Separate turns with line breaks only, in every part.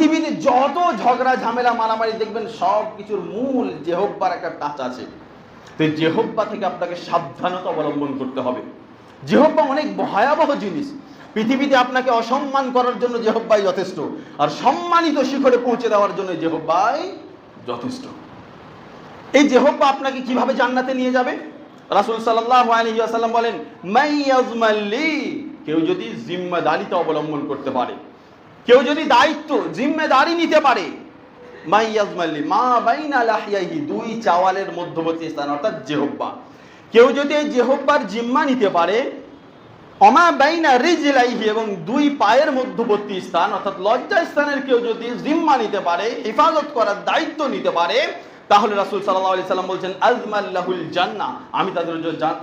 পৃথিবীতে যত ঝগড়া, ঝামেলা, মারামারি দেখবেন, সব কিছুর মূল জেহব্বার একটা টাচ আছে। তো জেহব্বা থেকে আপনাকে সাবধানতা অবলম্বন করতে হবে। জেহব্বা অনেক ভয়াবহ জিনিস। পৃথিবীতে আপনাকে অসম্মান করার জন্য জেহব্বাই যথেষ্ট। আর সম্মানিত শিখরে পৌঁছে দেওয়ার জন্য জেহব্বাই যথেষ্ট। এই জেহব্বা আপনাকে কীভাবে জান্নাতে নিয়ে যাবে? রাসূল ওয়াসাল্লাম বলেন কেউ যদি জিম্মাদারিতা অবলম্বন করতে পারে। কেউ যদি দায়িত্ব, জিম্মেদারি নিতে পারে মাইয়াজমাল্লি মা বাইনা দুই চাওয়ালের মধ্যবর্তী স্থান, অর্থাৎ জেহব্বা। কেউ যদি এই জেহব্বার জিম্মা নিতে পারে, অমা বাইনা রিজলাইহি, এবং দুই পায়ের মধ্যবর্তী স্থান, অর্থাৎ লজ্জা স্থানের কেউ যদি জিম্মা নিতে পারে, হেফাজত করার দায়িত্ব নিতে পারে, তাহলে রাসূল সাল্লাল্লাহু আলাইহি সাল্লাম বলছেন আজমাল্লাহুল জান্নাহ আমি তাদের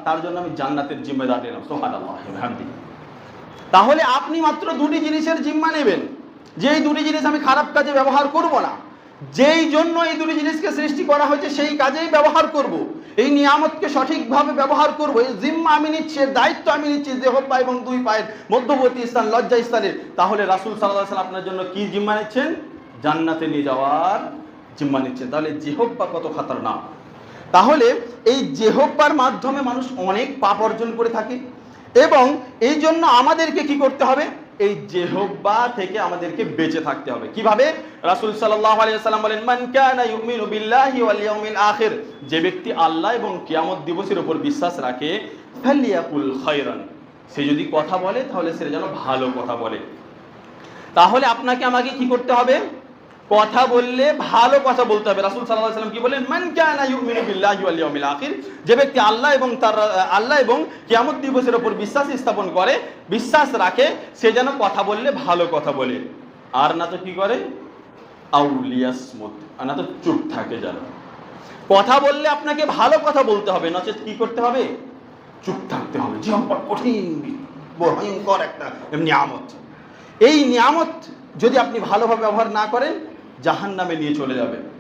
তার জন্য আমি জান্নাতের জিম্মেদার নিলাম। বিহামদিহি তাহলে আপনি মাত্র দুটি জিনিসের জিম্মা নেবেন। যেই দুটি জিনিস আমি খারাপ কাজে ব্যবহার করব না, যেই জন্য এই দুটি জিনিসকে সৃষ্টি করা হয়েছে সেই কাজেই ব্যবহার করব। এই নিয়ামতকে সঠিকভাবে ব্যবহার করব। এই জিম্মা আমি নিচ্ছি, এর দায়িত্ব আমি নিচ্ছি, যে হোক এবং দুই পায়ের মধ্যবর্তী স্থান, লজ্জা স্থানের। তাহলে রাসূল সাল্লাম আপনার জন্য কি জিম্মা নিচ্ছেন? জান্নাতে নিয়ে যাওয়ার জিম্মা নিচ্ছেন। তাহলে জেহব্বা কত খাতারনাক। তাহলে এই জেহব্বার মাধ্যমে মানুষ অনেক পাপ অর্জন করে থাকে এবং এই জন্য আমাদেরকে কি করতে হবে? এই জেহব্বা থেকে আমাদেরকে বেঁচে থাকতে হবে। কীভাবে? রাসুল সাল্লাম বলেন, মান কানা ইউমিনু যে ব্যক্তি আল্লাহ এবং কিয়ামত দিবসের উপর বিশ্বাস রাখে খায়রান। সে যদি কথা বলে, তাহলে সে যেন ভালো কথা বলে। তাহলে আপনাকে আমাকে কি করতে হবে? কথা বললে ভালো কথা বলতে হবে। রাসূল সাল্লাল্লাহু আলাইহি ওয়াসাল্লাম কি বলেন মান কানা ইউমিনু বিল্লাহি ওয়াল ইয়াউমিল আখির যে ব্যক্তি আল্লাহ এবং তার, আল্লাহ এবং কিয়ামত দিবসের উপর বিশ্বাস স্থাপন করে, বিশ্বাস রাখে, সে যেন কথা বললে ভালো কথা বলে। আর না তো কি করে? আউলিয়াসমত আর না তো চুপ থাকে যেন। কথা বললে আপনাকে ভালো কথা বলতে হবে, নচেত কি করতে হবে? চুপ থাকতে হবে। কঠিন ভয়ঙ্কর একটা নিয়ামত। এই নিয়ামত যদি আপনি ভালোভাবে ব্যবহার না করেন জাহান নামে নিয়ে চলে যাবে।